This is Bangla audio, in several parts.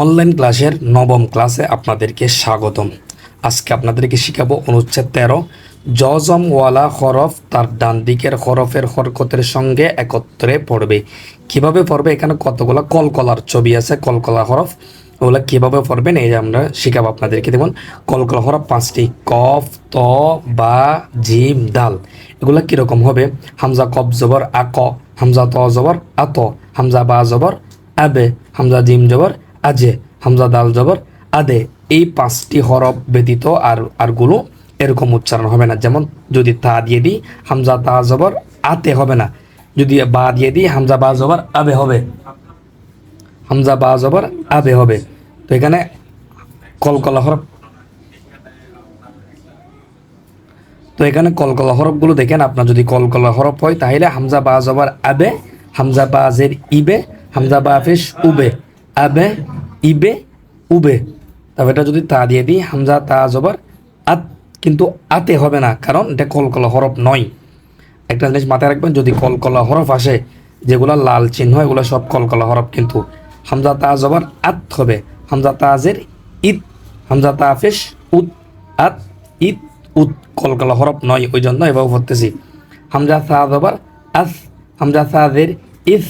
অনলাইন ক্লাসের নবম ক্লাসে আপনাদেরকে স্বাগতম। আজকে আপনাদেরকে শিখাবো অনুচ্ছেদ তেরো জজমওয়ালা হরফ তার ডান দিকের হরফের হরকতের সঙ্গে একত্রে পড়বে। কীভাবে পড়বে? এখানে কতগুলো কলকলার ছবি আছে, কলকলা হরফ। ওগুলো কীভাবে পড়বেন? এই যে আমরা শিখাবো আপনাদেরকে। দেখুন, কলকলা হরফ পাঁচটি, কফ, ত, বা, জিম, দাল। এগুলো কীরকম হবে? হামজা কফ জবর আক হামজা ত জবর, আ আত হামজা বা জবর আবে হামজা জিম জবর আজে হামজা দাল জবর, আদে এই পাঁচটি হরফ ব্যতীত আর আরগুলো এরকম উচ্চারণ হবে না। যেমন যদি তা দিয়ে দিই, হামজা তা জবর, আতে হবে না। যদি বা দিয়ে দিই, হামজা বা জবর, আবে হবে। হামজা বা জবর, আবে হবে। তো এখানে কলকলা হরফ। তো এখানে কলকলা হরফগুলো দেখেন, আপনার যদি কলকলা হরফ হয়, তাহলে হামজা বা জবর, আবে, হামজা বা জের, ইবে, হামজা বা ফেস, উবে। আবে, ইবে, উবে। তবে এটা যদি তা দিয়ে দিই, হামজা, তা, জবর, আত। কিন্তু আতে হবে না, কারণ এটা কলকলা হরফ নয়। একটা জিনিস মাথায় রাখবেন, যদি কলকলা হরফ আসে, যেগুলো লাল চিহ্ন, এগুলো সব কলকলা হরফ কিন্তু। হামজা, তা, জবর, আত হবে। হামজা তাজের ইত। হামজা, তা, ফেস, উত, আত, ইত, উত। কলকলা হরফ নয়, ওই জন্য এভাবে পড়তেছি। হামজা সা জবর আস হামজা সাজের ইস।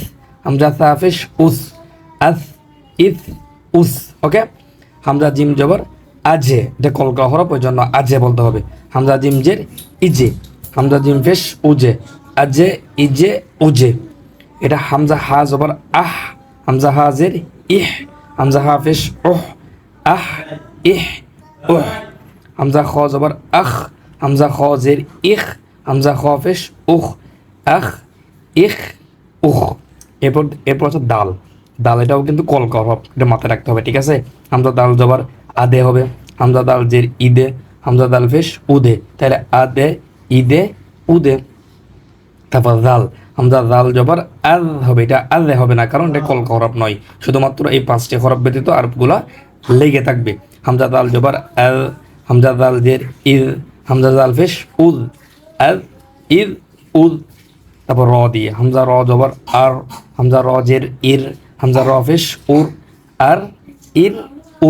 হামজা সা ফেস, উস আস ইস উস ওকে হামজা, জিম, জবর, আজে, এটা কলকা হরফ, ওই জন্য আজে বলতে হবে। হামজা, জিম, জের, ইজে। হামজা, জিম, ফেস, উজে। আজে, ইজে, উজে। এটা হামজা, হা, জবর, আহ। হামজা, হা, জের, ইহ। হামজা, হা, ফেস ওহ আহ, ইহ ওহ হামজা, খ, জবর আখ হামজা, খ, জের ইখ হামজা, খ, ফেস উখ আখ ইখ উখ এরপর এরপর হচ্ছে দাল। দাল এটাও কিন্তু কলকা হরফ এটা মাথায় রাখতে হবে, ঠিক আছে? হামজা দাল জবর আদে হবে, হামজা দাল জের ঈদে, হামজা দাল ফেস উদে, তাহলে আদে, ঈদে, উদে। তারপর দাল, হামজা দাল জবর আল হবে, এটা আলে হবে না, কারণ এটা কলকা হরফ নয়, শুধুমাত্র এই পাঁচটি হরফ ব্যতীত আরগুলা লেগে থাকবে। হামজা দাল জবর আল হামজা দাল জের ইদ হামজা দাল ফেস উদ আল ইদ উদ। তারপর র দিয়ে, হামজা র জবর আর, হামজা র জের ইর হামজা র ফেস উর, আর, ইর,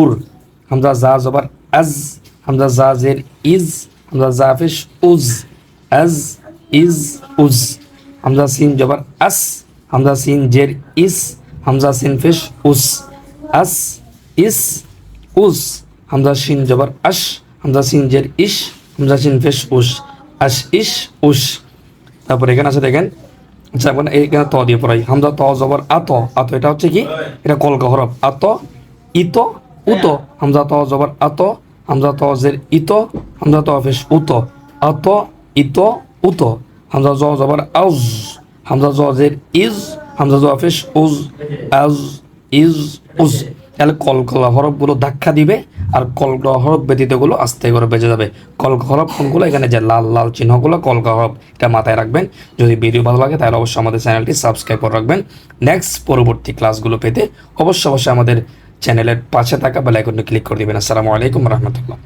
উর। হামজা জা জবর আজ, হামজা জা জের ইজ, হামজা জা ফেস উজ, আজ, ইজ, উজ। হামজা সিন জবর আস, হামজা সিন জের ইস, হামজা সিন ফেস উস, আস, ইস উস হামজা সিন জবর আশ হামজা সিন জের ইস, হামজা সিন ফেস উস আশ ইস, উস। তারপর এখানে আছে দেখেন আচ্ছা এখন ত দিয়ে পড়াই। হামজা ত, জবর আত আত এটা হচ্ছে কি? এটা কলকা হরফ। আত ইত উত হামজা ত, জবর আত হামজা ত, জের ইত হামজা ত, ফেস উত আত ইত উত হামজা জ, জবর, আউজ। হামজা জ, জের, ইজ। হামজা জ, ফেস, উজ আজ ইজ, উজ। তাহলে কলকলা হরফগুলো ধাক্কা দিবে আর কলকা হরফ ব্যতীতগুলো আস্তে করে বেঁচে যাবে। কলকা হরফ কোনগুলো? এখানে যে লাল লাল চিহ্নগুলো কলকা হরফ এটা মাথায় রাখবেন। যদি ভিডিও ভালো লাগে তাহলে অবশ্যই আমাদের চ্যানেলটি সাবস্ক্রাইব করে রাখবেন। নেক্সট পরবর্তী ক্লাসগুলো পেতে অবশ্যই অবশ্যই আমাদের চ্যানেলের পাশে থাকা বেলাইকনটি ক্লিক করে দেবেন। আসসালামু আলাইকুম রহমতুল্লাহ।